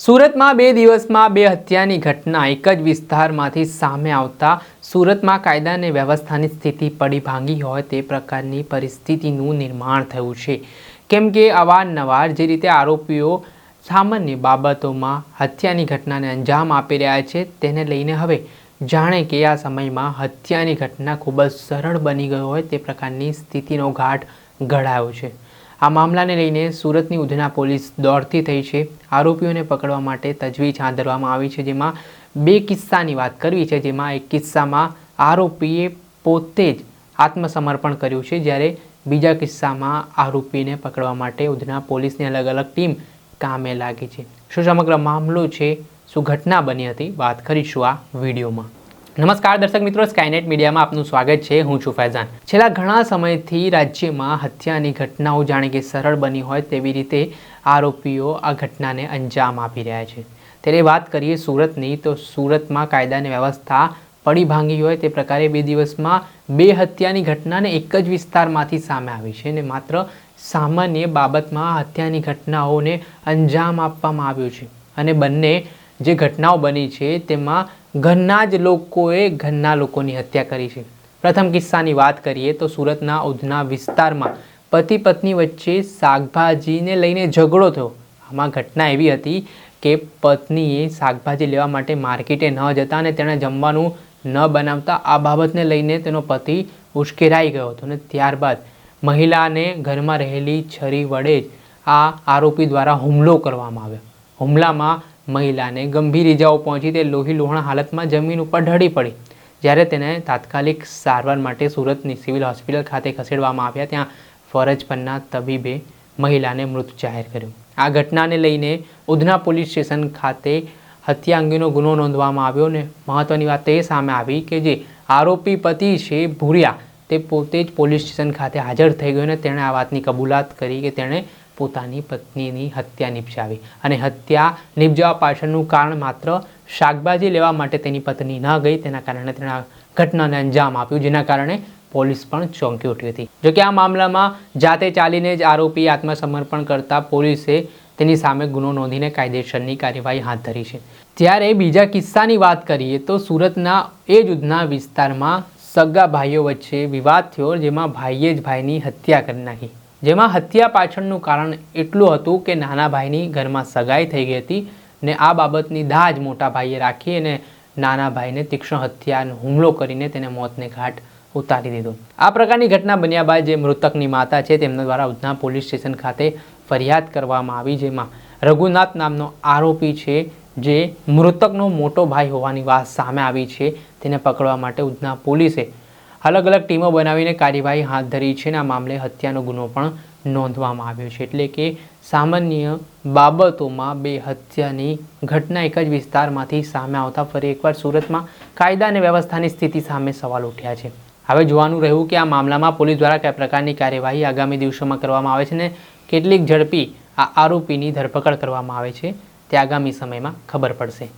સુરતમાં બે દિવસમાં બે હત્યાની ઘટના એક જ વિસ્તારમાંથી સામે આવતા સુરતમાં કાયદા અને વ્યવસ્થાની સ્થિતિ પડી ભાંગી હોય તે પ્રકારની પરિસ્થિતિનું નિર્માણ થયું છે. કેમ કે અવારનવાર જે રીતે આરોપીઓ સામાન્ય બાબતોમાં હત્યાની ઘટનાને અંજામ આપી રહ્યા છે તેને લઈને હવે જાણે કે આ સમયમાં હત્યાની ઘટના ખૂબ જ સરળ બની ગયો હોય તે પ્રકારની સ્થિતિનો ઘાટ ઘડાયો છે. આ મામલાને લઈને સુરતની ઉધના પોલીસ દોડતી થઈ છે. આરોપીઓને પકડવા માટે તજવીજ હાથ ધરવામાં આવી છે, જેમાં બે કિસ્સાની વાત કરવી છે, જેમાં એક કિસ્સામાં આરોપીએ પોતે જ આત્મસમર્પણ કર્યું છે, જ્યારે બીજા કિસ્સામાં આરોપીને પકડવા માટે ઉધના પોલીસની અલગ અલગ ટીમ કામે લાગી છે. શું સમગ્ર મામલો છે, શું ઘટના બની હતી, વાત કરીશું આ વિડીયોમાં. નમસ્કાર દર્શક મિત્રો સ્કાયનેટ મીડિયામાં આપનું સ્વાગત છે. હું છું ફૈઝાન. છેલ્લા ઘણા સમયથી રાજ્યમાં હત્યાની ઘટનાઓ જાણે કે સરળ બની હોય તેવી રીતે આરોપીઓ આ ઘટનાને અંજામ આપી રહ્યા છે. ત્યારે વાત કરીએ સુરતની, તો સુરતમાં કાયદાની વ્યવસ્થા પડી ભાંગી હોય તે પ્રકારે બે દિવસમાં બે હત્યાની ઘટનાને એક જ વિસ્તારમાંથી સામે આવી છે અને માત્ર સામાન્ય બાબતમાં હત્યાની ઘટનાઓને અંજામ આપવામાં આવ્યો છે. અને બંને જે ઘટનાઓ બની છે, તેમાં ઘરના જ લોકોએ ઘરના લોકોની હત્યા કરી છે. પ્રથમ કિસ્સાની વાત કરીએ તો સુરતના ઉધના વિસ્તારમાં પતિ પત્ની વચ્ચે શાકભાજીને લઈને ઝઘડો થયો. આમાં ઘટના એવી હતી કે પત્નીએ શાકભાજી લેવા માટે માર્કેટે ન જતા અને તેણે જમવાનું ન બનાવતા આ બાબતને લઈને તેનો પતિ ઉશ્કેરાઈ ગયો હતો અને ત્યારબાદ મહિલાને ઘરમાં રહેલી છરી વડે જ આ આરોપી દ્વારા હુમલો કરવામાં આવ્યો. હુમલામાં મહિલાને ગંભીર ઇજાઓ પહોંચી તે લોહી લોહણા હાલતમાં જમીન ઉપર ઢળી પડી. જ્યારે તેને તાત્કાલિક સારવાર માટે સુરતની સિવિલ હોસ્પિટલ ખાતે ખસેડવામાં આવ્યા ત્યાં ફરજ પરના તબીબે મહિલાને મૃત જાહેર કર્યો. આ ઘટનાને લઈને ઉધના પોલીસ સ્ટેશન ખાતે હત્યા અંગેનો ગુનો નોંધવામાં આવ્યો ને મહત્ત્વની વાત એ સામે આવી કે જે આરોપી પતિ છે ભૂરિયા તે પોતે જ પોલીસ સ્ટેશન ખાતે હાજર થઈ ગયો અને તેણે આ વાતની કબૂલાત કરી કે તેણે પોતાની પત્નીની હત્યા નિપજાવી અને હત્યા નિપજાવા પાછળનું કારણ માત્ર શાકભાજી લેવા માટે તેની પત્ની ન ગઈ, તેના કારણે તેના ઘટનાને અંજામ આપ્યું, જેના કારણે પોલીસ પણ ચોંકી ઉઠી હતી. જોકે આ મામલામાં જાતે ચાલીને જ આરોપી આત્મસમર્પણ કરતા પોલીસે તેની સામે ગુનો નોંધીને કાયદેસરની કાર્યવાહી હાથ ધરી છે. ત્યારે બીજા કિસ્સાની વાત કરીએ તો સુરતના એ જ વિસ્તારમાં સગા ભાઈઓ વચ્ચે વિવાદ થયો, જેમાં ભાઈએ જ ભાઈની હત્યા કરી નાખી. જેમાં હત્યા પાછળનું કારણ એટલું હતું કે નાના ભાઈની ઘરમાં સગાઈ થઈ ગઈ હતી ને આ બાબતની દાજ મોટા ભાઈએ રાખી અને નાના ભાઈને તીક્ષ્ણ હત્યાનો હુમલો કરીને તેને મોતને ઘાટ ઉતારી દીધો. આ પ્રકારની ઘટના બન્યા બાદ જે મૃતકની માતા છે તેમના દ્વારા ઉધના પોલીસ સ્ટેશન ખાતે ફરિયાદ કરવામાં આવી, જેમાં રઘુનાથ નામનો આરોપી છે જે મૃતકનો મોટો ભાઈ હોવાની વાત સામે આવી છે, તેને પકડવા માટે ઉધના પોલીસે અલગ અલગ ટીમો બનાવીને કાર્યવાહી હાથ ધરી છે અને આ મામલે હત્યાનો ગુનો પણ નોંધવામાં આવ્યો છે. એટલે કે સામાન્ય બાબતોમાં બે હત્યાની ઘટના એક જ વિસ્તારમાંથી સામે આવતા ફરી એકવાર સુરતમાં કાયદા અને વ્યવસ્થાની સ્થિતિ સામે સવાલ ઉઠ્યા છે. હવે જોવાનું રહ્યું કે આ મામલામાં પોલીસ દ્વારા કયા પ્રકારની કાર્યવાહી આગામી દિવસોમાં કરવામાં આવે છે ને કેટલીક ઝડપી આ આરોપીની ધરપકડ કરવામાં આવે છે તે આગામી સમયમાં ખબર પડશે.